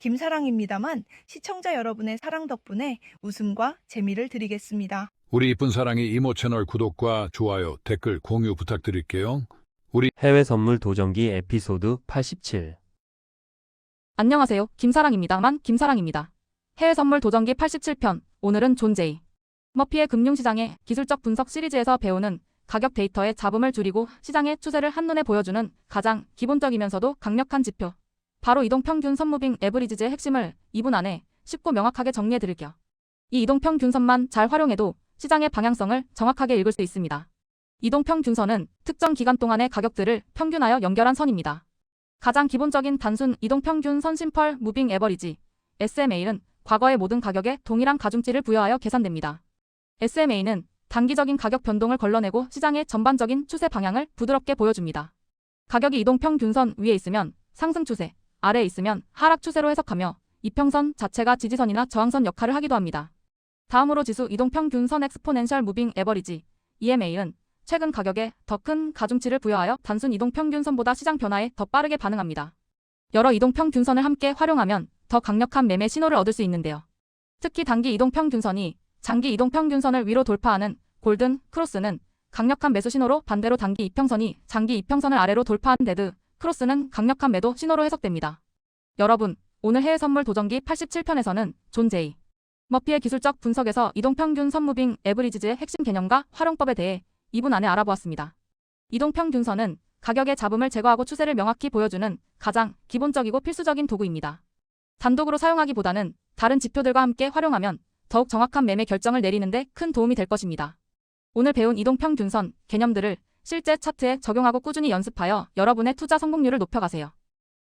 김사랑입니다만 시청자 여러분의 사랑 덕분에 웃음과 재미를 드리겠습니다. 우리 이쁜 사랑이 이모 채널 구독과 좋아요, 댓글, 공유 부탁드릴게요. 우리 해외 선물 도전기 에피소드 87. 안녕하세요. 김사랑입니다만 김사랑입니다. 해외 선물 도전기 87편. 오늘은 존 제이. 머피의 금융시장의 기술적 분석 시리즈에서 배우는 가격 데이터의 잡음을 줄이고 시장의 추세를 한눈에 보여주는 가장 기본적이면서도 강력한 지표. 바로 이동평균 선무빙 에브리지즈의 핵심을 2분 안에 쉽고 명확하게 정리해 드릴게요. 이 이동평균선만 잘 활용해도 시장의 방향성을 정확하게 읽을 수 있습니다. 이동평균선은 특정 기간 동안의 가격들을 평균하여 연결한 선입니다. 가장 기본적인 단순 이동평균 선 심펄 무빙 에버리지 SMA는 과거의 모든 가격에 동일한 가중치를 부여하여 계산됩니다. SMA는 단기적인 가격 변동을 걸러내고 시장의 전반적인 추세 방향을 부드럽게 보여줍니다. 가격이 이동평균선 위에 있으면 상승 추세, 아래에 있으면 하락 추세로 해석하며 이평선 자체가 지지선이나 저항선 역할을 하기도 합니다. 다음으로 지수 이동평균선 엑스포넨셜 무빙 에버리지 EMA는 최근 가격에 더 큰 가중치를 부여하여 단순 이동평균선보다 시장 변화에 더 빠르게 반응합니다. 여러 이동평균선을 함께 활용하면 더 강력한 매매 신호를 얻을 수 있는데요. 특히 단기 이동평균선이 장기 이동평균선을 위로 돌파하는 골든 크로스는 강력한 매수 신호로 반대로 단기 이평선이 장기 이평선을 아래로 돌파한 데드 크로스는 강력한 매도 신호로 해석됩니다. 여러분, 오늘 해외 선물 도전기 87편에서는 존 제이 머피의 기술적 분석에서 이동평균 선무빙 에브리지즈의 핵심 개념과 활용법에 대해 2분 안에 알아보았습니다. 이동평균선은 가격의 잡음을 제거하고 추세를 명확히 보여주는 가장 기본적이고 필수적인 도구입니다. 단독으로 사용하기보다는 다른 지표들과 함께 활용하면 더욱 정확한 매매 결정을 내리는데 큰 도움이 될 것입니다. 오늘 배운 이동평균선 개념들을 실제 차트에 적용하고 꾸준히 연습하여 여러분의 투자 성공률을 높여가세요.